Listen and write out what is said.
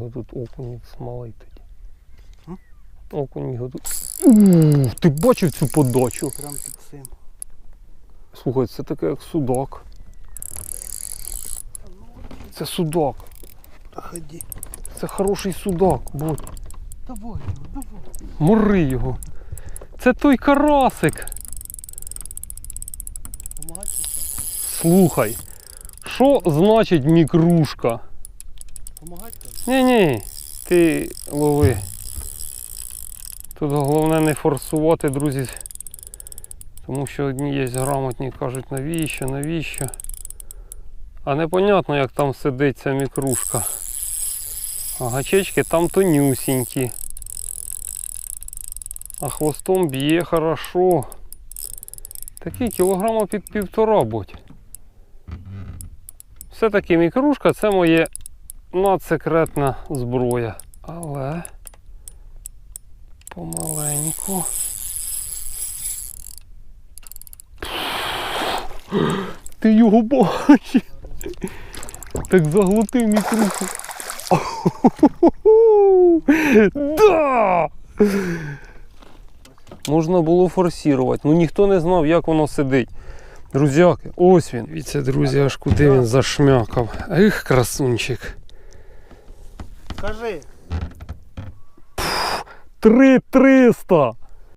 його тут окунь смалий тоді. Тут. Ух, ти бачив цю подачу? Прям під цим. Слухай, це таке як судак. Це судак. Ході. Це хороший судак. Будь. Давай, його, давай. Мори його. Це той карасик. Слухай. Що значить мікрушка? Помагати? Ні-ні, ти лови. Тут головне не форсувати, друзі. Тому що одні є грамотні, кажуть, навіщо, навіщо. А непонятно, як там сидить ця мікрушка. А гачечки там тонюсінькі. А хвостом б'є хорошо. Такий кілограма під півтора будь. Все-таки мікрушка це моє надсекретна зброя. Але помаленьку. Ти його бачиш. Так заглотив мікруху. Да! Можна було форсувати. Ну ніхто не знав, як воно сидить. Друзяки, ось він. Дивіться, друзі, аж куди він зашмякав. Ех, красунчик. Кажи. 3300!